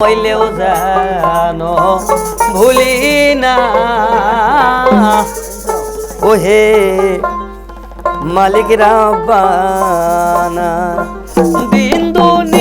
হইলেও জানো ভুলি না ওহে মালিক রাবানা দিন দুনিয়ার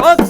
Fuck!